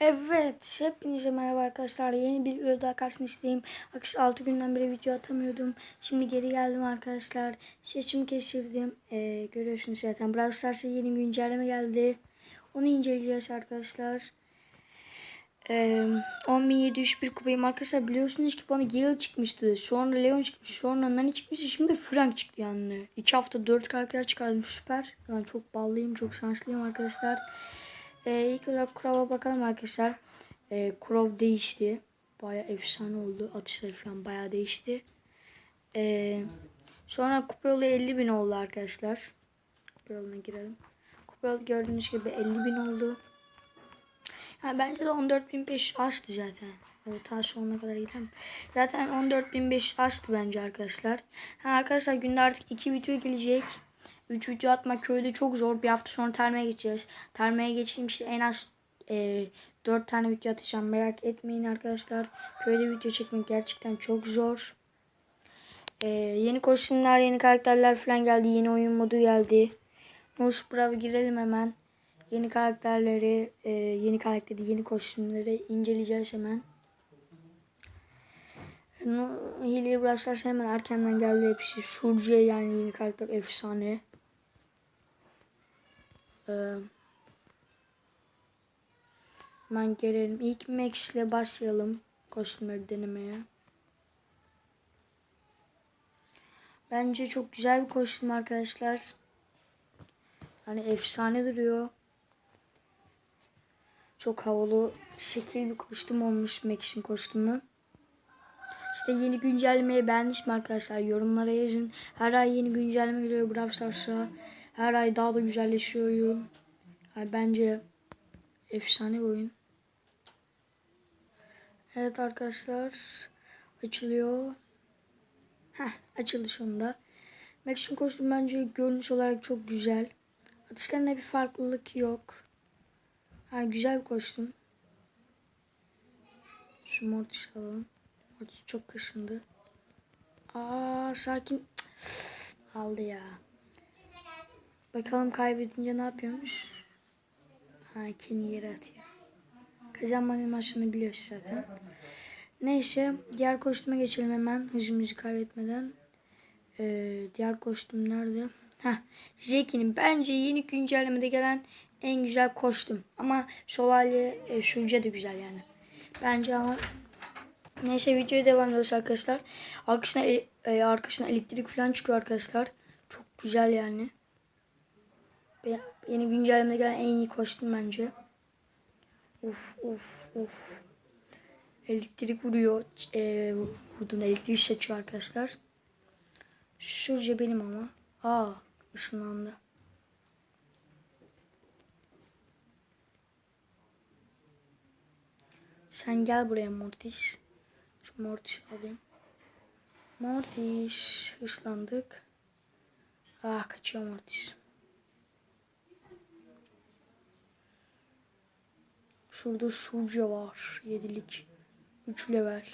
Evet, hepinize merhaba arkadaşlar. Yeni bir videoda karşınızdayım. Akış 6 günden beri video atamıyordum. Şimdi geri geldim arkadaşlar. Seçimi geçirdim. Ee, görüyorsunuz zaten. Brawl Stars'a yeni güncelleme geldi. Onu inceleyeceğiz arkadaşlar. Ee, 10.701 kupayım arkadaşlar. Biliyorsunuz ki bana Gale çıkmıştı. Sonra Leon çıkmış. Sonra Nani çıkmıştı. Şimdi Frank çıktı yani. 2 hafta 4 karakter çıkardım. Süper. Ben çok ballıyım. Çok şanslıyım arkadaşlar. Ee, ilk olarak Crow'a bakalım arkadaşlar. Ee, Crow değişti. Baya efsane oldu. Atışları falan baya değişti. Ee, sonra kupa yolu 50 bin oldu arkadaşlar. Kupa yoluna girelim. Kupa yolu gördüğünüz gibi 50 bin oldu. Ha, bence de 14.500 açtı zaten. O ta sonuna kadar gidelim. Zaten 14.500 açtı bence arkadaşlar. Ha, arkadaşlar günde artık 2 video gelecek. 3 video atmak köyde çok zor. Bir hafta sonra termeye geçeceğiz. Termeye geçeyim işte en az e, 4 tane video atacağım. Merak etmeyin arkadaşlar. Köyde video çekmek gerçekten çok zor. E, yeni kostümler, yeni karakterler falan geldi. Yeni oyun modu geldi. Nus Bravo girelim hemen. Yeni karakterleri, e, yeni karakteri, yeni kostümleri inceleyeceğiz hemen. Brawl Stars hemen erkenden geldi hepsi. Surge yani yeni karakter efsane. Ee, hemen gelelim. İlk Max ile başlayalım kostümleri denemeye. Bence çok güzel bir kostüm arkadaşlar. Hani efsane duruyor. Çok havalı şekil bir kostüm olmuş Max'in kostümü. İşte yeni güncellemeyi beğenmiş mi arkadaşlar? Yorumlara yazın. Her ay yeni güncelleme geliyor Brawl Stars'a. Her ay daha da güzelleşiyor oyun. Yani bence efsane bir oyun. Evet arkadaşlar. Açılıyor. Heh açıldı sonunda. Max'in kostüm bence görünüş olarak çok güzel. Atışlarında bir farklılık yok. Yani güzel bir kostüm. Şu mortis alalım. Mortis çok kaşındı. Aa sakin. Aldı ya. Bakalım kaybedince ne yapıyormuş? Ha kendi yere atıyor. Kazanmanın maçını biliyoruz zaten. Neyse diğer kostüme geçelim hemen hızımızı kaybetmeden. Ee, diğer kostüm nerede? Heh, Jackie'nin bence yeni güncellemede gelen en güzel kostüm. Ama şövalye e, şurca da güzel yani. Bence ama neyse videoya devam ediyoruz arkadaşlar. Arkasına, e, e, arkasına elektrik falan çıkıyor arkadaşlar. Çok güzel yani. Yeni güncellemede gelen en iyi kostüm bence. Uf uf uf. Elektrik vuruyor. E, vurduğunda elektrik seçiyor arkadaşlar. Şurca benim ama. Aa ışınlandı. Sen gel buraya Mortis. Şu Mortis alayım. Mortis. Hırslandık. Ah kaçıyor Mortis. Şurada Şurca var. Yedilik. 3 level.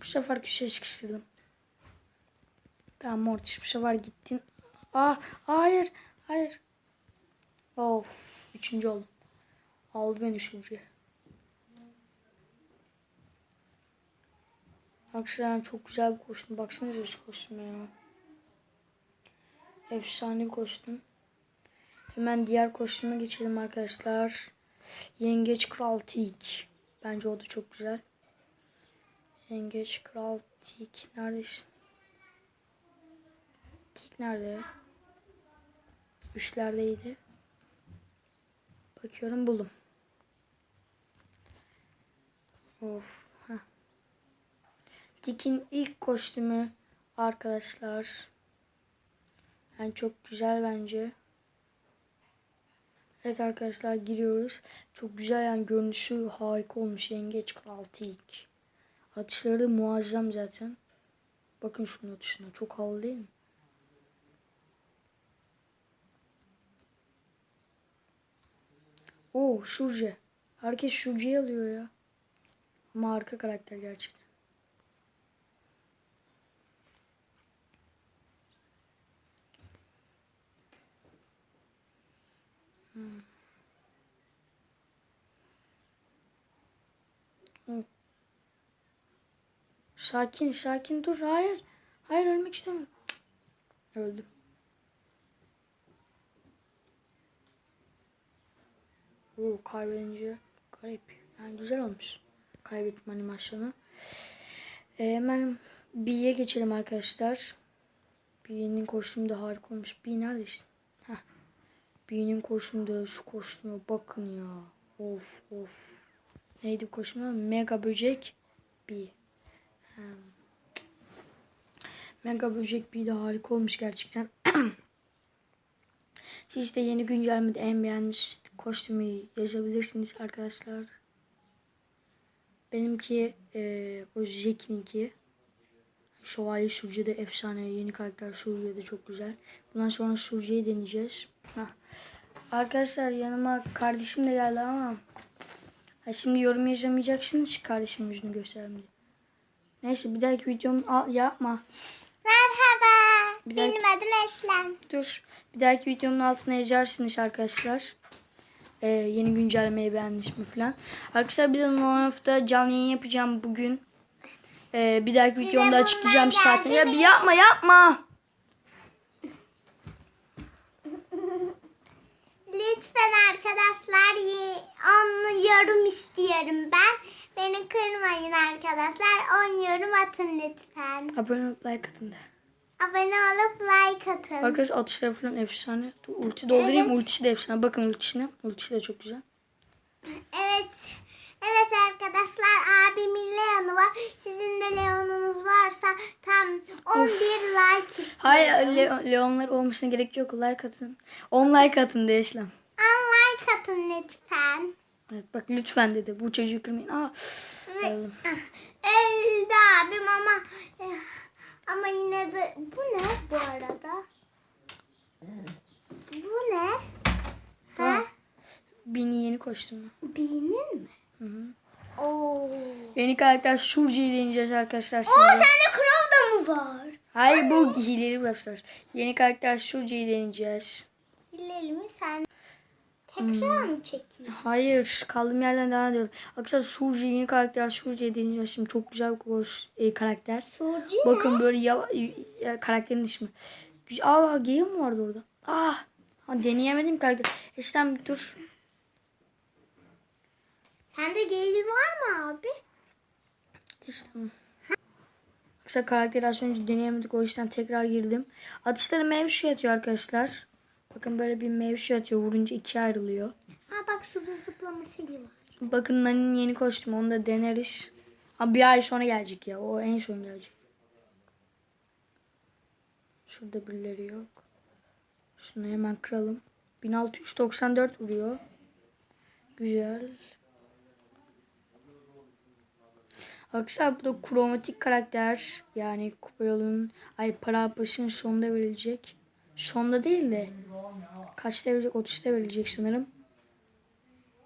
Bu sefer köşeye sıkıştırdım. Tamam Mortis bu sefer gittin. Ah hayır. Hayır. Of. Üçüncü oldum. Aldı beni Şurca. Arkadaşlar çok güzel bir kostüm. Baksanıza şu kostüme ya. Efsane bir kostüm. Hemen diğer kostüme geçelim arkadaşlar. Yengeç Kral Tik. Bence o da çok güzel. Yengeç Kral Tik. Neredesin? Tik nerede? Üçlerdeydi. Bakıyorum buldum. Of. Heh. Tik'in ilk kostümü arkadaşlar. Yani çok güzel bence. Evet arkadaşlar giriyoruz. Çok güzel yani görünüşü harika olmuş. Yengeç Kral Tik. Atışları muazzam zaten. Bakın şunun atışına. Çok havalı değil mi? Oo Şurce. Herkes Şurce'yi alıyor ya. Ama harika karakter gerçekten. Hı. Sakin sakin dur. Hayır. Hayır ölmek istemiyorum. Öldüm. Oo kaybedince garip. Yani güzel olmuş. Kaybetme animasyonu. Ee, hemen B'ye geçelim arkadaşlar. B'nin de harika olmuş. B nerede işte? Heh. B'nin de şu kostüme bakın ya. Of of. Neydi kostümü? Mega böcek B. Mega böcek B de harika olmuş gerçekten. Siz de yeni güncellemede en beğenmiş kostümü yazabilirsiniz arkadaşlar. Benimki eee o Jack'inki. Şövalye Surce de efsane. Yeni karakter Surce de çok güzel. Bundan sonra Surce'yi deneyeceğiz. Hah. Arkadaşlar yanıma kardeşim de geldi ama ha şimdi yorum yazamayacaksınız kardeşimin yüzünü göstermedi. Neyse bir dahaki videomu al, yapma. Merhaba. Bir dakika. Benim adım Eslem. Dur. Bir dahaki videomun altına yazarsınız arkadaşlar. Ee, yeni güncellemeyi beğendiniz mi falan. Arkadaşlar bir de Noaf'ta canlı yayın yapacağım bugün. Ee, bir dahaki videomda açıklayacağım zaten. Ya bir yapma yapma. Lütfen arkadaşlar ye- on yorum istiyorum ben. Beni kırmayın arkadaşlar. On yorum atın lütfen. Abone olup like atın da. Abone olup like atın. Arkadaşlar atışları falan efsane. Dur, ulti doldurayım. Evet. Ultisi de efsane. Bakın ultisine. Ultisi de çok güzel. Evet. Evet arkadaşlar abimin Leon'u var. Sizin de Leon'unuz varsa tam 11 like istiyorum. Hayır Le- Leonlar olmasına gerek yok. Like atın. 10 like atın de Eslem. 10 like atın lütfen. Evet bak lütfen dedi. Bu çocuğu kırmayın. Aa, Ve- Öldüm. Öldü abim ama ama yine de bu ne bu arada? Bu ne? Ha? Bini yeni koştum. Benim mi? Hı hı. Oo. Yeni karakter Surge'yi deneyeceğiz arkadaşlar Oo şimdi. sende Crow da mı var? Hayır bu hileli bırakmışlar. Yeni karakter Surge'yi deneyeceğiz. Hileli mi sen? Tekrar mı çekiyorsun? Hayır kaldığım yerden devam ediyorum. Arkadaşlar Surge yeni karakter Surge'yi deneyeceğiz şimdi. Çok güzel bir koş, e, karakter. Surci Bakın böyle ya, ya, karakterin ismi. Aa geyik mi vardı orada? Ah. Ha, deneyemedim karakter. Bir dur. Sende geyli var mı abi? Eslem. Arkadaşlar karakteri az önce deneyemedik o yüzden tekrar girdim. Atışları mevşu atıyor arkadaşlar. Bakın böyle bir mevşu atıyor. Vurunca ikiye ayrılıyor. Ha bak suda zıplama seli var. Bakın Nani'nin yeni kostümü onu da deneriz. Ha bir ay sonra gelecek ya. O en son gelecek. Şurada birileri yok. Şunu hemen kıralım. 1694 vuruyor. Güzel. Arkadaşlar bu da kromatik karakter. Yani kupa ay para başının sonunda verilecek. Sonda değil de kaçta verilecek? 30'ta verilecek sanırım.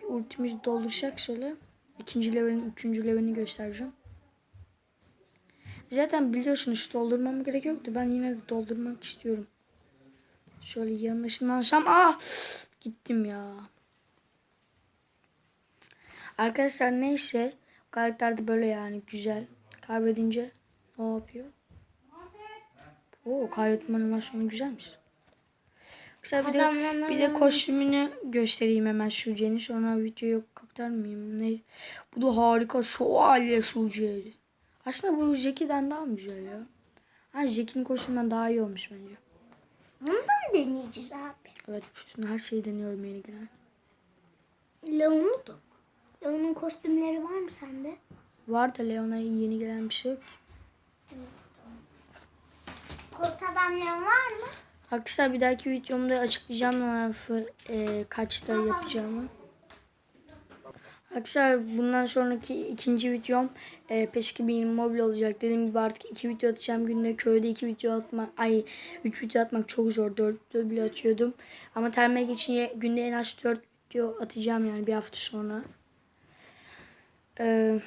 Bir ultimizi dolduracak şöyle. İkinci levelin, üçüncü levelini göstereceğim. Zaten biliyorsunuz doldurmam gerek yoktu. Ben yine de doldurmak istiyorum. Şöyle yanına ışınlansam. Ah! Gittim ya. Arkadaşlar neyse. Karakter de böyle yani güzel. Kaybedince ne yapıyor? Oo kaybetme animasyonu güzelmiş. Mesela bir de, bir de kostümünü göstereyim hemen Şuce'nin. Sonra videoyu aktarmayayım. Ne? Bu da harika şövalye Şuce'ydi. Aslında bu Jackie'den daha mı güzel ya? Ha Jackie'nin kostümünden daha iyi olmuş bence. Bunu da mı deneyeceğiz abi? Evet bütün her şeyi deniyorum yeni gelen. Leon'u da. Leon'un kostümleri var mı sende? Var da Leon'a yeni gelen bir şey yok. Kurt adam Leon var mı? Arkadaşlar bir dahaki videomda açıklayacağım harfi e, kaçta yapacağımı. Arkadaşlar bundan sonraki ikinci videom e, peşki bir mobil olacak. Dediğim gibi artık iki video atacağım günde. Köyde iki video atmak, ay üç video atmak çok zor. Dört video bile atıyordum. Ama termek için günde en az dört video atacağım yani bir hafta sonra. E,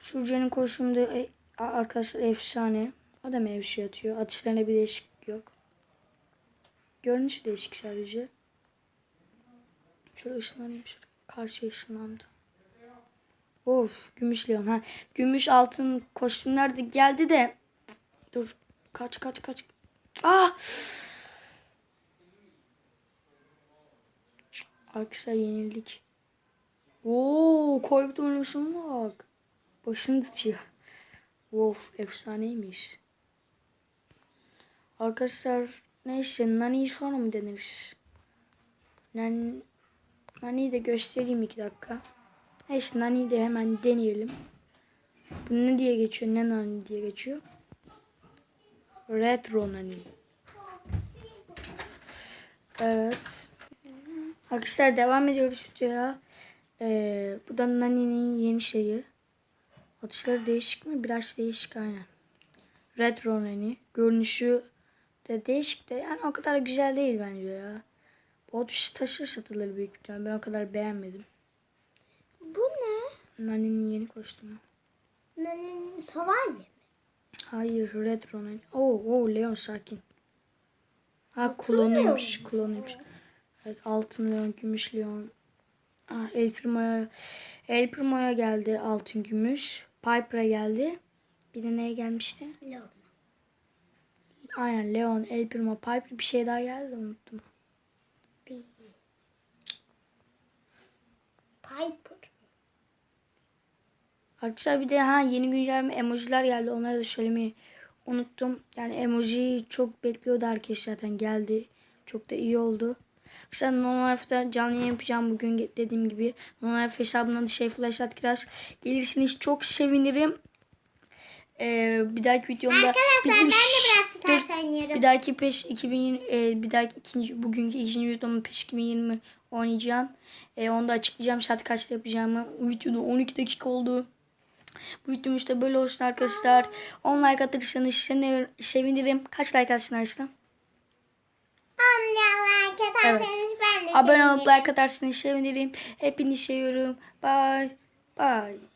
Şurcan'ın de e, arkadaşlar efsane. O da mevşi atıyor. Atışlarına bir değişiklik yok. Görünüşü değişik sadece. Şöyle ışınlanayım şuraya. Karşıya ışınlandı. Of gümüş leon. Ha, gümüş altın kostümler de geldi de. Dur. Kaç kaç kaç. Ah! Arkadaşlar yenildik. Oo, Corbett oynamışım bak. Başını tutuyor. Of efsaneymiş. Arkadaşlar neyse Nani'yi sonra mı deneriz? Nani, Nani'yi de göstereyim iki dakika. Neyse Nani'yi de hemen deneyelim. Bu ne diye geçiyor? Ne Nani diye geçiyor? Retro Nani. Evet. Arkadaşlar devam ediyoruz videoya. Ee, bu da Nani'nin yeni şeyi. Atışları değişik mi? Biraz değişik aynen. Retro Nani. Görünüşü de değişik de yani o kadar güzel değil bence ya. Bu atış taşı satılır büyük ihtimalle. Ben o kadar beğenmedim. Bu ne? Nani'nin yeni kostümü. Nanin savalye. Hayır retro Nani. Oo, oo Leon sakin. Ha klonuymuş. Klonuymuş. Evet altın Leon, gümüş Leon. El Primo'ya El Primo'ya geldi altın gümüş. Piper'a geldi. Bir de neye gelmişti? Leon. Aynen Leon, El Primo, Piper bir şey daha geldi unuttum. Bir. Piper. Arkadaşlar bir de ha yeni güncelleme emojiler geldi. Onları da söylemeyi unuttum. Yani emoji çok bekliyordu herkes zaten geldi. Çok da iyi oldu. Arkadaşlar Non-Life'da canlı yayın yapacağım bugün dediğim gibi. Non-Life hesabından da şey flash at kiraz. Gelirseniz çok sevinirim. Ee, bir dahaki videomda Arkadaşlar ben de Şşş, biraz. Star oynuyorum. Bir dahaki peş 2020 e, bir dahaki ikinci bugünkü ikinci videomda peş 2020 oynayacağım. E, onu da açıklayacağım saat kaçta yapacağımı. Bu videoda 12 dakika oldu. Bu videom işte böyle olsun arkadaşlar. 10 like atırsanız sevinirim. Kaç like atsın arkadaşlar? Anlayan arkadaşlarınız ben de Abone olup like atarsanız sevinirim. Hepinizi seviyorum. Bye. Bye.